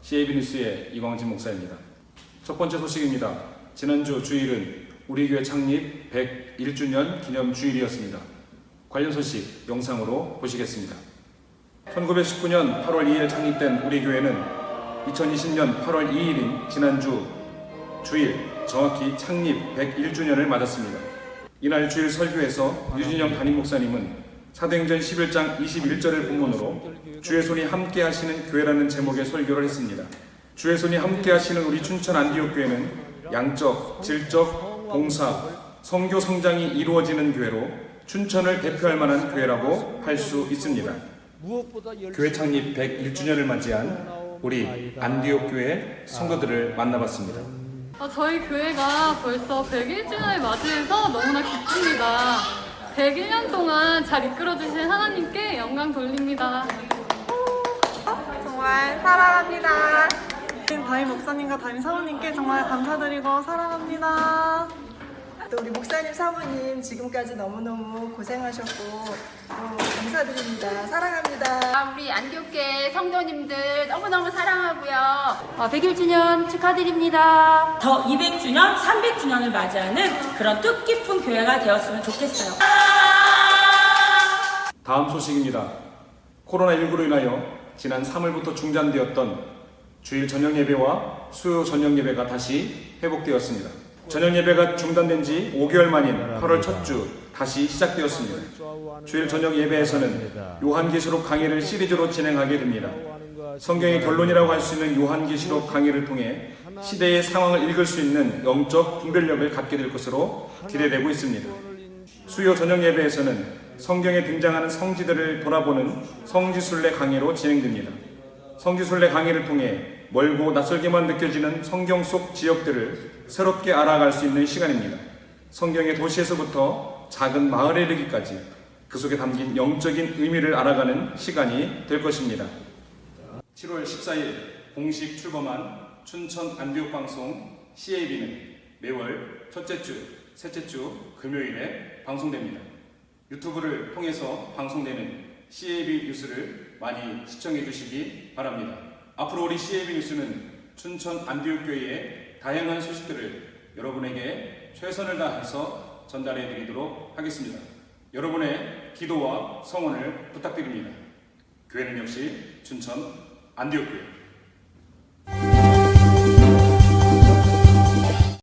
CAB 뉴스의 이광진 목사입니다. 첫 번째 소식입니다. 지난주 주일은 우리 교회 창립 101주년 기념 주일이었습니다. 관련 소식 영상으로 보시겠습니다. 1919년 8월 2일 창립된 우리 교회는 2020년 8월 2일인 지난주 주일 정확히 창립 101주년을 맞았습니다. 이날 주일 설교에서 유진영 담임 목사님은 사도행전 11장 21절을 본문으로 주의 손이 함께 하시는 교회라는 제목의 설교를 했습니다. 주의 손이 함께 하시는 우리 춘천 안디옥 교회는 양적, 질적, 봉사, 성교 성장이 이루어지는 교회로 춘천을 대표할 만한 교회라고 할 수 있습니다. 교회 창립 101주년을 맞이한 우리 안디옥 교회 성도들을 만나봤습니다. 어, 저희 교회가 벌써 101주년을 맞이해서 너무나 기쁩니다. 101년 동안 잘 이끌어주신 하나님께 영광 돌립니다. 정말 사랑합니다. 담임 목사님과 담임 사모님께 정말 감사드리고 사랑합니다. 또 우리 목사님 사모님 지금까지 너무너무 고생하셨고 또 감사드립니다. 사랑합니다. 아, 우리 안교계 성도님들 너무너무 사랑하고요. 어, 101주년 축하드립니다. 더 200주년, 300주년을 맞이하는 그런 뜻깊은 교회가 되었으면 좋겠어요. 다음 소식입니다. 코로나19로 인하여 지난 3월부터 중단되었던 주일 저녁 예배와 수요 저녁 예배가 다시 회복되었습니다. 저녁 예배가 중단된 지 5개월 만인 8월 첫 주 다시 시작되었습니다. 주일 저녁 예배에서는 요한계시록 강의를 시리즈로 진행하게 됩니다. 성경의 결론이라고 할 수 있는 요한계시록 강의를 통해 시대의 상황을 읽을 수 있는 영적 분별력을 갖게 될 것으로 기대되고 있습니다. 수요 저녁 예배에서는 성경에 등장하는 성지들을 돌아보는 성지순례 강의로 진행됩니다. 성지순례 강의를 통해 멀고 낯설게만 느껴지는 성경 속 지역들을 새롭게 알아갈 수 있는 시간입니다. 성경의 도시에서부터 작은 마을에 이르기까지 그 속에 담긴 영적인 의미를 알아가는 시간이 될 것입니다. 7월 14일 공식 출범한 춘천 안디옥 방송 CAB는 매월 첫째 주, 셋째 주 금요일에 방송됩니다. 유튜브를 통해서 방송되는 CAB 뉴스를 많이 시청해 주시기 바랍니다. 앞으로 우리 CAB 뉴스는 춘천 안디옥 교회의 다양한 소식들을 여러분에게 최선을 다해서 전달해 드리도록 하겠습니다. 여러분의 기도와 성원을 부탁드립니다. 교회는 역시 춘천 안디옥 교회